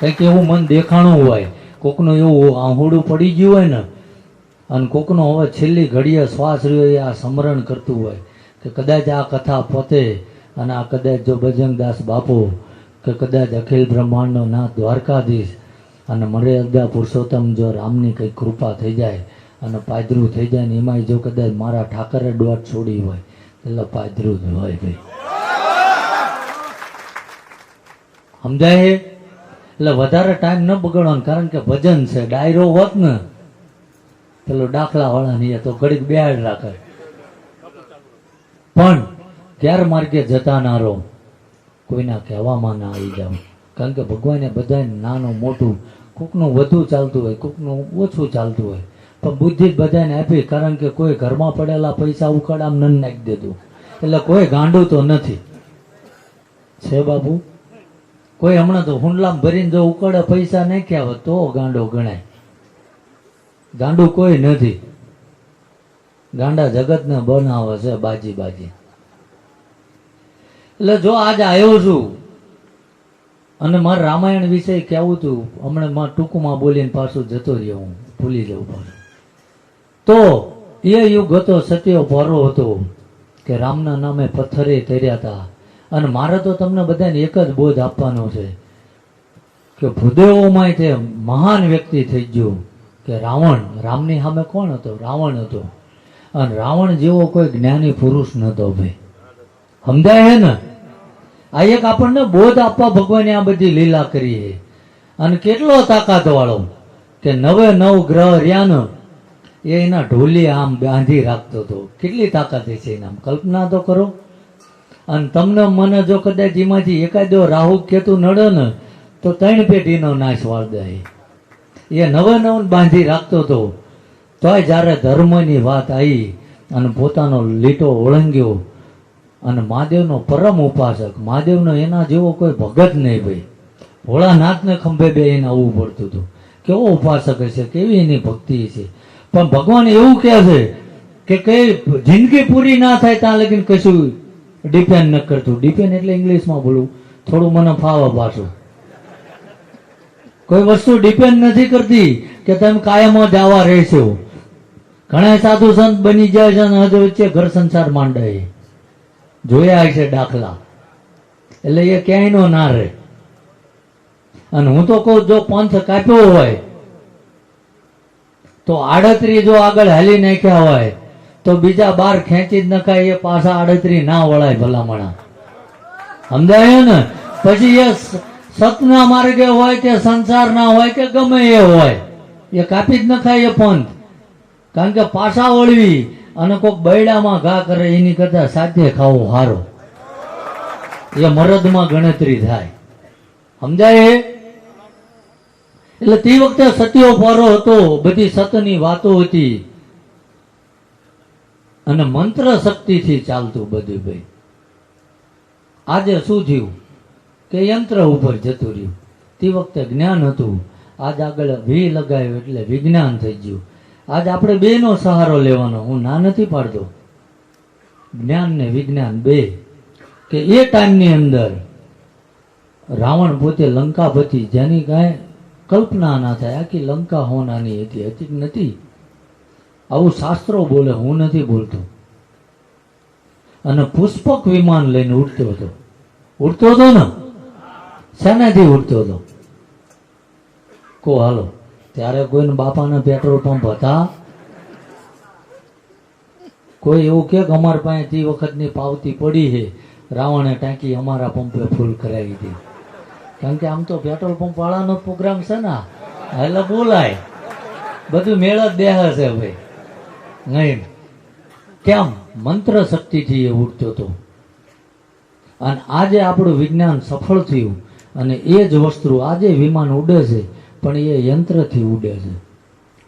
કંઈક એવું મન દેખાણું હોય કોકનું એવું આહુડું પડી ગયું હોય ને, અને કોકનો હવે છેલ્લી ઘડીએ શ્વાસ રહ્યો એ આ સ્મરણ કરતું હોય, કે કદાચ આ કથા પોતે, અને આ કદાચ જો બજરંગદાસ બાપુ, કે કદાચ અખિલ બ્રહ્માંડનો નાથ દ્વારકાધીશ, અને મર્યાદા પુરુષોત્તમ જો રામની કંઈક કૃપા થઈ જાય, અને પાદરું થઈ જાય ને એમાંય જો કદાચ મારા ઠાકરે દોટ છોડી હોય, એટલે પાદરું જ હોય ભાઈ સમજાય? એટલે વધારે ટાઈમ ન બગાડવાનો, કારણ કે ભજન છે, ડાયરો હોત ને, પેલો દાખલા વાળા નહીં તો ઘડીક બેહાડ રાખે. પણ ગેરમાર્ગે જતા ના રહો? કોઈના કહેવામાં ના આવી જાવ કારણ કે ભગવાને બધાને નાનું મોટું, કોકનું વધુ ચાલતું હોય, કોકનું ઓછું ચાલતું હોય. પણ બુદ્ધિ બધાને આપી, કારણ કે કોઈ ઘરમાં પડેલા પૈસા ઉકાળામ ન નાખી દેતું. એટલે કોઈ ગાંડું તો નથી. છે બાબુ કોઈ હમણાં તો હુંડલામ ભરીને જો ઉકળે પૈસા નાખ્યા હોત તો ગાંડો ગણાય. ગાંડું કોઈ નથી. ગાંડા જગતને બનાવે છે બાજી બાજી. એટલે જો આજ આવ્યો છું અને મારે રામાયણ વિશે કહેવું હતું, હમણાં મારે ટૂંકમાં બોલીને પાછું જતો રહ્યો હું, ભૂલી જવું પાછું તો એ યુગ હતો, સત્યો પરો હતો કે રામના નામે પથ્થરે તર્યા હતા. અને મારે તો તમને બધાને એક જ બોધ આપવાનો છે કે ભૂદેવોમાં તે મહાન વ્યક્તિ થઈ ગયો કે રાવણ. રામની સામે કોણ હતો? રાવણ હતો. અને રાવણ જેવો કોઈ જ્ઞાની પુરુષ નતો ભાઈ. સમજાય હે ને? આ એક આપણને બોધ આપવા ભગવાને આ બધી લીલા કરી છે. અને કેટલો તાકાત વાળો કે નવે નવ ગ્રહ રહ્યા એ એના ઢોલી આમ બાંધી રાખતો હતો. કેટલી તાકાત છે એના કલ્પના તો કરો. અને તમને મને જો કદાચ એમાંથી એકાદો રાહુ કેતુ નડે ને, તો ત્રણ પેઢીનો નાશ વાળ દે. એ નવે નવ બાંધી રાખતો હતો. તોય જ્યારે ધર્મની વાત આવી અને પોતાનો લીટો ઓળંગ્યો અને મહાદેવનો પરમ ઉપાસક, મહાદેવનો એના જેવો કોઈ ભગત નહીં ભાઈ. ભોળાનાથને ખંભે બે એને આવવું પડતું હતું. કેવો ઉપાસક હશે, કેવી એની ભક્તિ છે પણ ભગવાન એવું કહે છે કે કઈ જિંદગી પૂરી ના થાય ત્યાં લગીને કશું ડિપેન્ડ ન કરતું. ડિપેન્ડ એટલે ઇંગ્લિશમાં બોલું, થોડું મને ફાવે પાછું કોઈ વસ્તુ ડિપેન્ડ નથી કરતી કે તમે કાયમ જ આવા રહેશો. ઘણા સાધુ સંત બની જાય છે અને હજુ વચ્ચે ઘર સંસાર માંડે જોયા છે દાખલા. એટલે એ ક્યાંય નો ના રહે. અને હું તો કહું, જો પંથ કાપ્યો હોય, તો આડત્રી જો આગળ હાલી નાખ્યા હોય તો બીજા બાર ખેંચી જ નખાય, એ પાછા આડત્રી ના વળાય ભલામણા. સમજાય ને? પછી એ સતના માર્ગે હોય કે સંસારના હોય કે ગમે એ હોય, એ કાપી જ નખાય એ પંથ. કારણ કે પાછા વળવી અને કોઈક બૈડામાં ઘા કરે, એની કરતા સાથે ખાવો હારો. એ મરદમાં ગણતરી થાય. સમજાય? એટલે તે વખતે સત્યો પારો હતો, બધી સતની વાતો હતી. અને મંત્ર શક્તિથી ચાલતું બધું ભાઈ. આજે શું થયું? કે યંત્ર ઉપર જતું રહ્યું. તે વખતે જ્ઞાન હતું. આજ આગળ વી લગાવ્યું એટલે વિજ્ઞાન થઈ ગયું. આજ આપણે બેનો સહારો લેવાનો. હું ના નથી પાડતો. જ્ઞાન ને વિજ્ઞાન બે. કે એ ટાઈમની અંદર રાવણ પોતે લંકાપતિ. જેની કાંઈ કલ્પના ના થાય. આખી લંકા હોનાની હતી. હતી નથી. આવું શાસ્ત્રો બોલે, હું નથી બોલતો. અને પુષ્પક વિમાન લઈને ઉડતો હતો. ઉડતો હતો ને? શેનાથી ઉડતો હતો? કો હાલો. ત્યારે કોઈને બાપાના પેટ્રોલ પંપ હતા? કોઈ એવું કે અમારા પાસે તે વખતની પાવતી પડી છે, રાવણે ટાંકી અમારા પંપે ફૂલ કરાવી હતી કારણ કે આમ તો પેટ્રોલ પંપ વાળાનો પ્રોગ્રામ છે ને એટલે બોલાય. બધું મેળ જ દેહ છે ભાઈ. નહીં. કેમ? મંત્ર શક્તિથી એ ઉડતો હતો. અને આજે આપણું વિજ્ઞાન સફળ થયું અને એ જ વસ્તુ આજે વિમાન ઉડે છે, પણ એ યંત્રથી ઉડે છે.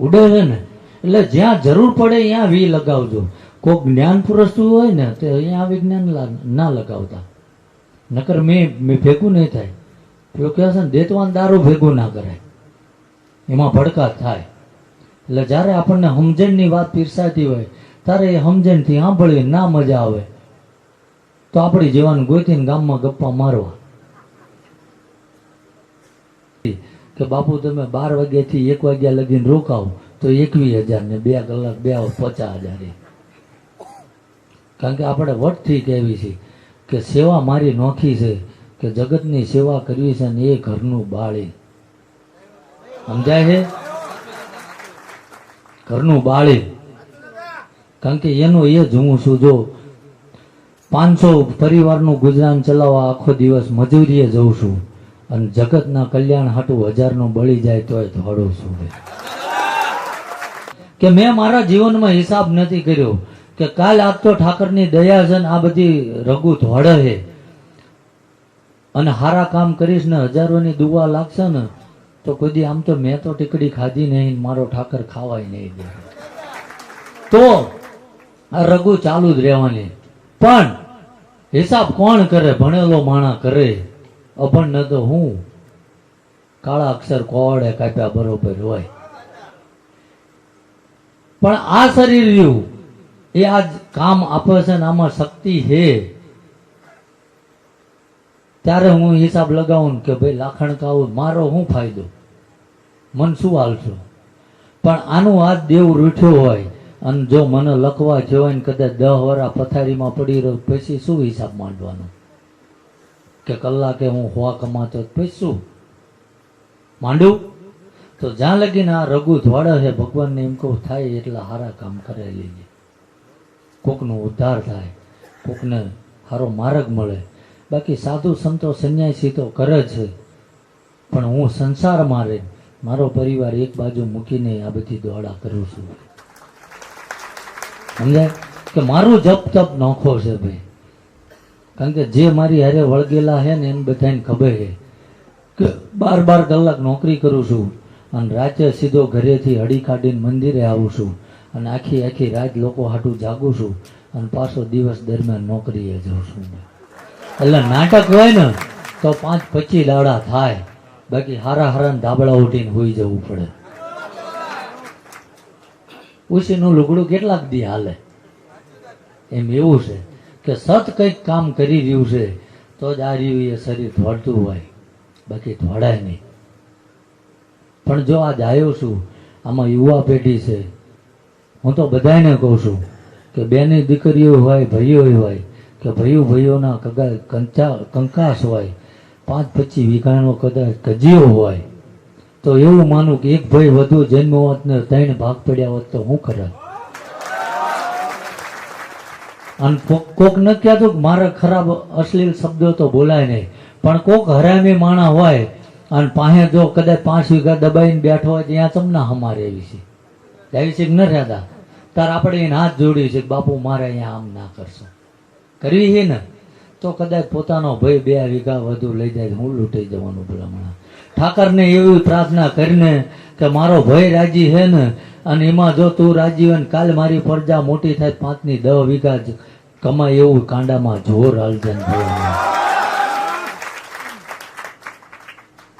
ઉડે છે ને? એટલે જ્યાં જરૂર પડે ત્યાં વી લગાવજો. કોઈક જ્ઞાન પુરસ્તું હોય ને, તો અહીંયા વિજ્ઞાન ના લગાવતા. નકર મેં ભેગું નહીં થાય. પેલો કહે છે ને, દેતવાન દારૂ ભેગું ના કરાય. એમાં ભડકા થાય. એટલે જ્યારે આપણને સમજણની વાત પીરસાતી હોય, ત્યારે એ સમજણથી સાંભળવી ના મજા આવે. તો આપણી જીવન ગોતીને ગામમાં ગપ્પા મારવા. કે બાપુ, તમે બાર વાગ્યાથી એક વાગ્યા લગીને રોકાવ, તો એકવીસ હજાર ને બે કલાક બે પચાસ હજાર. કારણ કે આપણે વટથી કહેવી છે કે સેવા મારી નોખી છે કે જગતની સેવા કરવી છે ને એ ઘરનું બાળી. સમજાય છે? ઘરનું બાળી. કારણ કે એનું એ જ હું છું, જો પાંચસો પરિવારનું ગુજરાન ચલાવવા આખો દિવસ મજૂરીએ જઉં છું અને જગતના કલ્યાણ હાટું હજારનું બળી જાય તોય ધોડું છું કે મેં મારા જીવનમાં હિસાબ નથી કર્યો કે કાલ આજ ઠાકરની દયા છે આ બધી રઘુ ધોળે અને હારા કામ કરીશ ને હજારોની દુવા લાગશે ને તો કોઈ આમ તો મેં તો ટીકડી ખાધી નહીં મારો ઠાકર ખાવાય નહીં તો રઘુ ચાલુ જ રહેવાની. પણ હિસાબ કોણ કરે? ભણેલો માણા કરે. અભણ ન તો હું. કાળા અક્ષર કોડે કાપ્યા બરોબર હોય. પણ આ શરીર રહ્યું. એ આજ કામ આપે છે ને આમાં શક્તિ છે. ત્યારે હું હિસાબ લગાવું કે ભાઈ લાખણ કાવું, મારો શું ફાયદો? મન શું હાલશો પણ આનું હાથ દેવ રૂઠ્યો હોય, અને જો મને લખવા જવાય કદાચ દહ વરા પથારીમાં પડી રહ્યો પછી શું હિસાબ માંડવાનો? કે કલાકે હું હોવા કમાતો પછી શું? માંડું તો જ્યાં લગીને આ રઘુ ધોળે છે, ભગવાનને એમ કહું, થાય એટલા સારા કામ કરે લઈએ કોકનો ઉદ્ધાર થાય, કોકને સારો માર્ગ મળે. બાકી સાધુ સંતો સંન્યાસી તો કરે છે. પણ હું સંસારમાં રહી મારો પરિવાર એક બાજુ મૂકીને આ બધી દોડા કરું છું. સમજાય? કે મારું જપ તપ નોખો છે ભાઈ. કારણ કે જે મારી હારે વળગેલા છે ને એને બધાને ખબર છે કે બાર બાર કલાક નોકરી કરું છું અને રાતે સીધો ઘરેથી હળી કાઢીને મંદિરે આવું છું અને આખી આખી રાત લોકો હાટું જાગું છું અને પાછો દિવસ દરમિયાન નોકરીએ જાઉં છું. એટલે નાટક હોય ને, તો પાંચ પચીસ દાડા થાય. બાકી હારા હારા ધાબળા ઉઠીને હોઈ જવું પડે. ઉસીનું લુગડું કેટલાક દી હાલે. એમ એવું છે કે સત કંઈક કામ કરી રહ્યું છે, તો જ આ રહ્યું એ શરીર ધોળતું હોય. બાકી ધોળાય નહીં. પણ જો આજ આવ્યો છું, આમાં યુવા પેઢી છે. હું તો બધાને કહું છું કે બેની દીકરીઓ હોય, ભાઈઓ હોય, કે ભાઈઓ ભાઈઓના કગા કંચા કંકાસ હોય પાંચ પચીસ વીઘાનો કદાચ કજીયો હોય, તો એવું માનું કે એક ભાઈ વધુ જન્મ હોત ને ત્રણ ભાગ પડ્યા હોત તો હું કરે અને કોક ન કહેતું મારે ખરાબ અશ્લીલ શબ્દો તો બોલાય નહીં. પણ કોક હરામી માણા હોય અને પાસે જો કદાચ પાંચ વીઘા દબાઈને બેઠો હોય ત્યાં તમને હમારે એવી છે? એવી છે ન રહેતા? તાર આપણે એને હાથ જોડી છે બાપુ મારે અહીંયા આમ ના કરશો. કરવી છે ને? તો કદાચ પોતાનો ભય બે વીઘા વધુ લઈ જાય હું લૂંટાઈ જવાનું ભલામણા ઠાકરને એવી પ્રાર્થના કરીને કે મારો ભય રાજી છે ને, અને એમાં જો તું રાજી હોય ને, કાલ મારી પ્રજા મોટી થાય પાંચની દસ વીઘા કમાય એવું કાંડામાં જોર હાલજન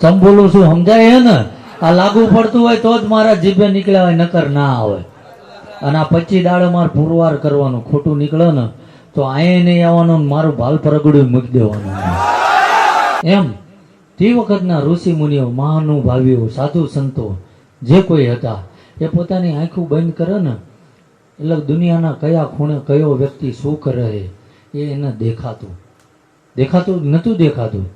ભગવાન શું સમજાય હે ને? આ લાગુ પડતું હોય તો જ મારા જીભે નીકળ્યા હોય નકર ના આવે. અને આ પચી દાડે મારે પુરવાર કરવાનું, ખોટું નીકળે ને તો અહીંયા નહીં આવવાનું મારું ભાલ પરગડું મૂકી દેવાનું. એમ, તે વખતના ઋષિ મુનિઓ મહાનુભાવીઓ, સાધુ સંતો જે કોઈ હતા, એ પોતાની આંખું બંધ કરે ને, એટલે દુનિયાના કયા ખૂણે કયો વ્યક્તિ શું કરે એ એને દેખાતું. દેખાતું નહોતું દેખાતું?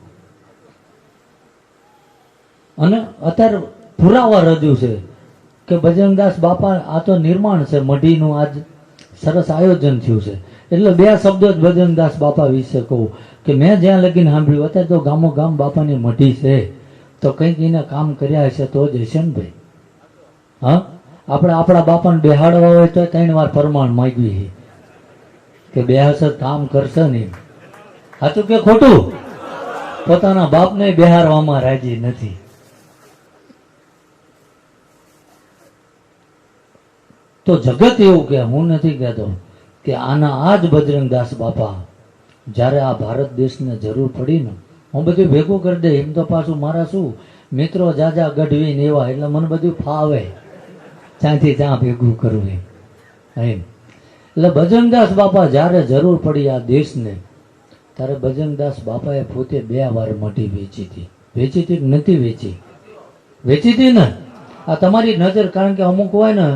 અને અત્યારે પુરાવા રજૂ છે કે ભજનદાસ બાપા, આ તો નિર્માણ છે, મઢીનું આજ સરસ આયોજન થયું છે. એટલે બે શબ્દો જ ભજનદાસ બાપા વિશે કહું કે મેં જ્યાં લગીને સાંભળ્યું, અત્યારે તો ગામો ગામ બાપાની મઢી છે. તો કંઈક એને કામ કર્યા હશે તો જ હશે ને ભાઈ? હા? આપણે આપણા બાપાને બેહાડવા હોય તો ત્રણ વાર પ્રમાણ માગ્યું છે. કે બે હશે કામ કરશે નહીં સાચું કે ખોટું? પોતાના બાપને બેહારવામાં રાજી નથી. તો જગત એવું કે હું નથી કહેતો કે આના આ જ બજરંગદાસ બાપા, જ્યારે આ ભારત દેશને જરૂર પડી ને, હું બધું ભેગું કરી દે, એમ તો પાછું મારા શું, મિત્રો જાજા ગઢવી ને એવા, એટલે મને બધું ફાવે. ત્યાંથી ત્યાં ભેગું કરવું એમ. એટલે ભજનદાસ બાપા જ્યારે જરૂર પડી આ દેશને, ત્યારે ભજનદાસ બાપાએ પોતે બે વાર મઢી વેચી હતી. વેચી હતી નથી વેચી? વેચી હતી ને? આ તમારી નજર, કારણ કે અમુક હોય ને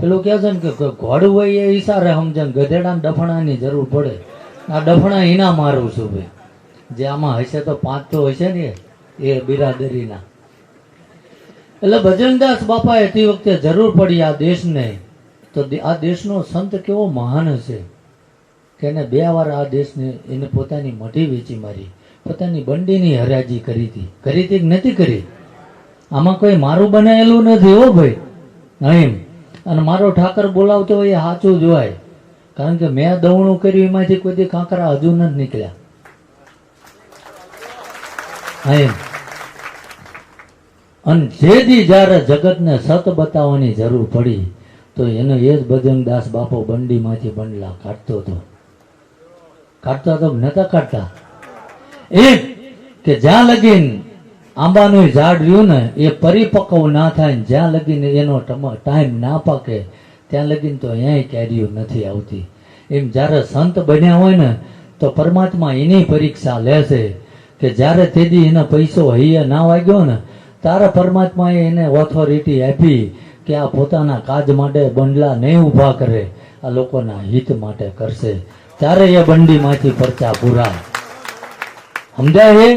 પેલું કહે છે ને કે ઘોડું હોય એ ઈશારે સમજે ને ગધેડાને ડફણાની જરૂર પડે. આ ડફણા એના મારું છું ભાઈ. જે આમાં હશે તો પાંચ તો હશે ને એ. બિરાદરીના. એટલે ભજનદાસ બાપાએ તે વખતે જરૂર પડી આ દેશને. તો આ દેશનો સંત કેવો મહાન હશે. કે એને બે વાર આ દેશને એને પોતાની મઢી વેચી મારી. પોતાની બંડીની હરાજી કરી હતી. કરી હતી નથી કરી? આમાં કોઈ મારું બનાવેલું નથી હો ભાઈ. એમ અને મારો ઠાકર બોલાવતો હોય એ સાચું જોવાય કારણ કે મેં દવણું કર્યું, એમાંથી કોઈ દી કાંકરા હજુ નથી નીકળ્યા. અને જે દી જ્યારે જગતને સત બતાવવાની જરૂર પડી, તો એનો એ જ ભજનદાસ બાપો બંડીમાંથી બંડલા કાઢતો હતો. કાઢતો હતો નતા કાઢતા? એ કે જ્યાં લગીન આંબાનું ઝાડ રહ્યું ને, એ પરિપક્વ ના થાય ને જ્યાં લગીને એનો ટાઈમ ના પાકે, ત્યાં લગીને તો અહીંયા કેરીઓ નથી આવતી. એમ જ્યારે સંત બન્યા હોય ને, તો પરમાત્મા એની પરીક્ષા લેશે કે જ્યારે તેદી એનો પૈસો હૈયે ના વાગ્યો ને તારા પરમાત્માએ એને ઓથોરિટી આપી કે આ પોતાના કાજ માટે બંડલા નહીં ઊભા કરે, આ લોકોના હિત માટે કરશે. ત્યારે એ બંડીમાંથી પરચા પૂરા. સમજાય?